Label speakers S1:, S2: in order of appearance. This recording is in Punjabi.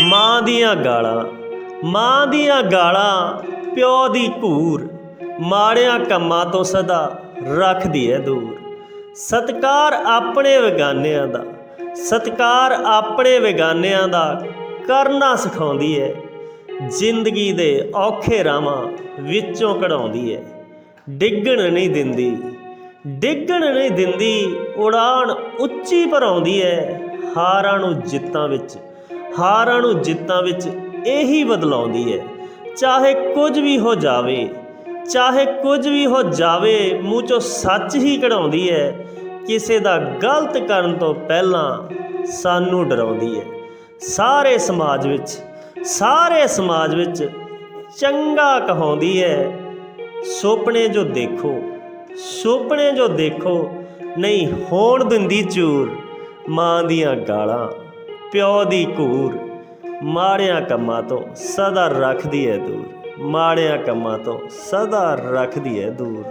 S1: ਮਾਂ ਦੀਆਂ ਗਾਲਾਂ, ਮਾਂ ਦੀਆਂ ਗਾਲਾਂ, ਪਿਓ ਦੀ ਘੂਰ, ਮਾੜਿਆਂ ਕੰਮਾਂ ਤੋਂ ਸਦਾ ਰੱਖਦੀ ਹੈ ਦੂਰ। ਸਤਕਾਰ ਆਪਣੇ ਵਿਗਾਨਿਆਂ ਦਾ, ਸਤਕਾਰ ਆਪਣੇ ਵਿਗਾਨਿਆਂ ਦਾ ਕਰਨਾ ਸਿਖਾਉਂਦੀ ਹੈ ਜ਼ਿੰਦਗੀ ਦੇ ਔਖੇ ਰਾਵਾਂ ਵਿੱਚੋਂ ਕਢਾਉਂਦੀ ਹੈ ਡਿੱਗਣ ਨਹੀਂ ਦਿੰਦੀ, ਡਿੱਗਣ ਨਹੀਂ ਦਿੰਦੀ ਉਡਾਨ ਉੱਚੀ ਭਰਾਉਂਦੀ ਹੈ ਹਾਰਾਂ ਨੂੰ ਜਿੱਤਾਂ ਵਿੱਚ। ਹਾਰਾਂ ਨੂੰ ਜਿੱਤਾਂ ਵਿੱਚ ਇਹੀ ਬਦਲਾਉਂਦੀ ਹੈ। ਚਾਹੇ ਕੁਝ ਵੀ ਹੋ ਜਾਵੇ, ਚਾਹੇ ਕੁਝ ਵੀ ਹੋ ਜਾਵੇ, ਮੂੰਹ ਚੋਂ ਸੱਚ ਹੀ ਕਢਾਉਂਦੀ ਹੈ। ਕਿਸੇ ਦਾ ਗਲਤ ਕਰਨ ਤੋਂ ਪਹਿਲਾਂ ਸਾਨੂੰ ਡਰਾਉਂਦੀ ਹੈ। ਸਾਰੇ ਸਮਾਜ ਵਿੱਚ, ਸਾਰੇ ਸਮਾਜ ਵਿੱਚ ਚੰਗਾ ਕਹਾਉਂਦੀ ਹੈ, ਸੁਪਨੇ ਜੋ ਦੇਖੋ, ਸੁਪਨੇ ਜੋ ਦੇਖੋ, ਨਹੀਂ ਹੋਣ ਦਿੰਦੀ ਚੂਰ ਮਾਂ ਦੀਆਂ ਗਾਲਾਂ। ਪਿਓ ਦੀ ਘੂਰ ਮਾੜਿਆਂ ਕੰਮਾਂ ਤੋਂ ਸਦਾ ਰੱਖਦੀ ਹੈ ਦੂਰ, ਮਾੜਿਆਂ ਕੰਮਾਂ ਤੋਂ ਸਦਾ ਰੱਖਦੀ ਹੈ ਦੂਰ।